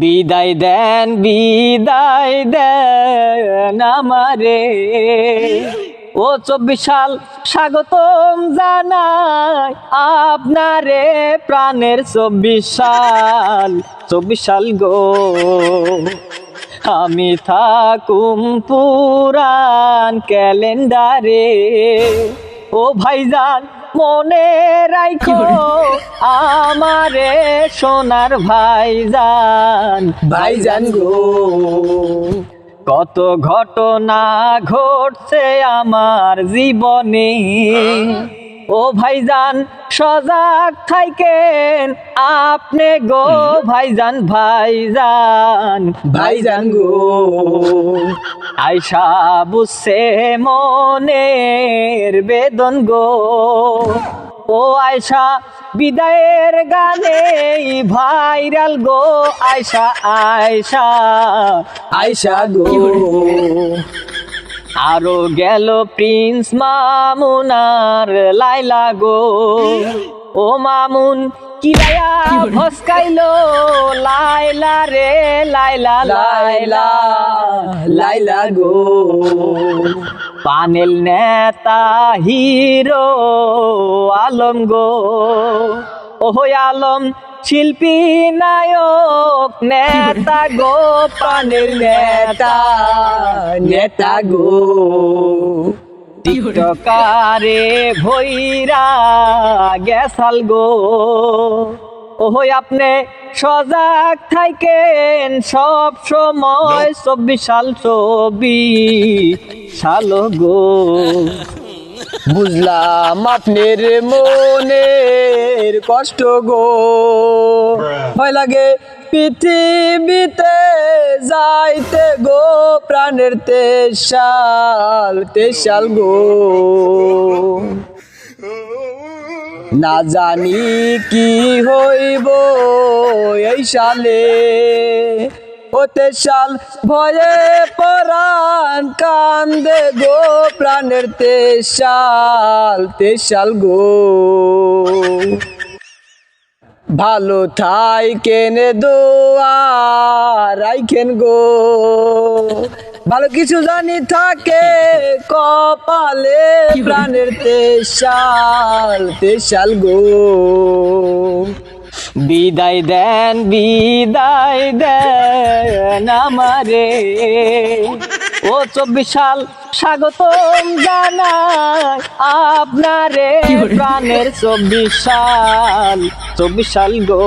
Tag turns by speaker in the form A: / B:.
A: বিদায় দেন বিদায় দেন আমারে। ও চব্বিশ সাল স্বাগতম জানাই আপনারে প্রাণের চব্বিশ সাল। চব্বিশ সাল গো, আমি থাকুম পুরান ক্যালেন্ডারে। ও ভাইজান মনে রাইখো আমারে সোনার ভাইজান।
B: ভাইজান গো।
A: কত ঘটনা ঘটছে আমার জীবনে। ও ভাইজান সজাগ থাইকেন আপনি গো ভাইজান ভাইজান।
B: ভাইজান গো।
A: আয়সা বুঝছে মনের বেদন গো। ও আয়সা বিদায়ের গানে ভাইরাল গো। আয়সা আয়সা
B: আয়সা গো।
A: আরও গেল প্রিন্স মামুনার লাইলা গো। ও মামুন কিলায়া ভস্কাইলো? লাইলা রে, লাইলা লাইলা
B: লাইলা গো।
A: পানেল নেতা হিরো আলম গো ওহো আলম শিল্পী নায়ক নেতা গো পানেল নেতা
B: নেতা গো।
A: টিকটকারে ভৈরা গেছাল গো। ওহো আপনি সজাগ থাকেন সব সময় চব্বিশ সাল ছবি সাল গো।
B: বুঝলাম আপনার মনের কষ্ট গো। ভয় লাগে পৃথিবীতে যাইতে গো প্রাণের তেসাল তেসাল গো। না জানি কি হইব এই সালে। ও তেসাল ভয়ে পরাণ কান্দে গো প্রাণের তেসাল তেসাল গো। ভালো থাই কেনে দোয়া রাইখেন গো? ভালো কিছু জানি থাকে কপালে প্রাণের তেসাল তেসাল গো।
A: বিদায় দেন বিদায় দেন আমারে। ও চব্বিশ সাল স্বাগতম জানাই আপনারে প্রাণের চব্বিশ সাল চব্বিশ সাল গো।